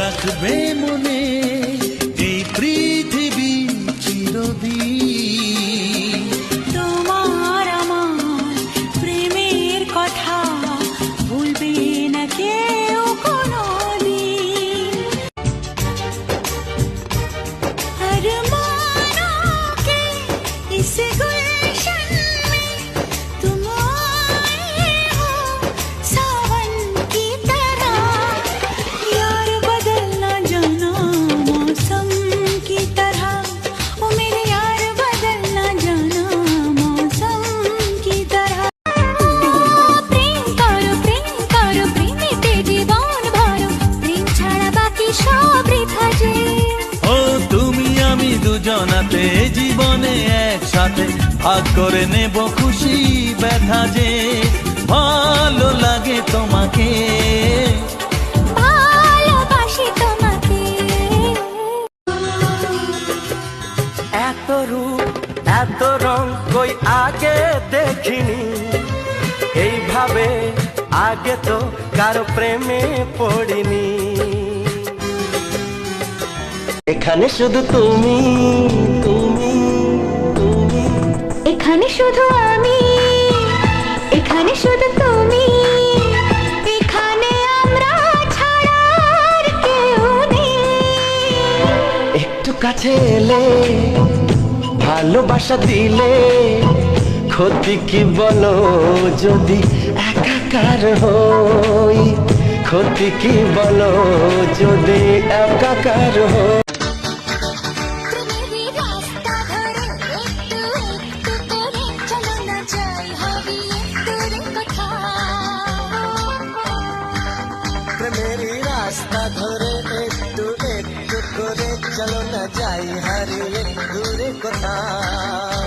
রাখবে মনে এই পৃথিবী চিরদিন। তোমার আমার প্রেমের কথা ভুলবে না কেউ। দুজনাতে জীবনে একসাথে ভাগ করে নেব খুশি ব্যথা যে। ভালো লাগে তোমাকে। তোমাকে। এত রূপ এত রং কই আগে দেখিনি। এইভাবে আগে তো কারও প্রেমে পড়িনি। এখানে শুধু তুমি তুমি তুমি। এখানে শুধু আমি এখানে শুধু তুমি। এখানে আমরা ছাড়া আর কেউ নেই। একটু কাছে এলে ভালোবাসা দিলে ক্ষতি কি বলো যদি একাকার হই? ক্ষতি কি বলো যদি একাকার হই? चलो न जाई हर एक दूर को ना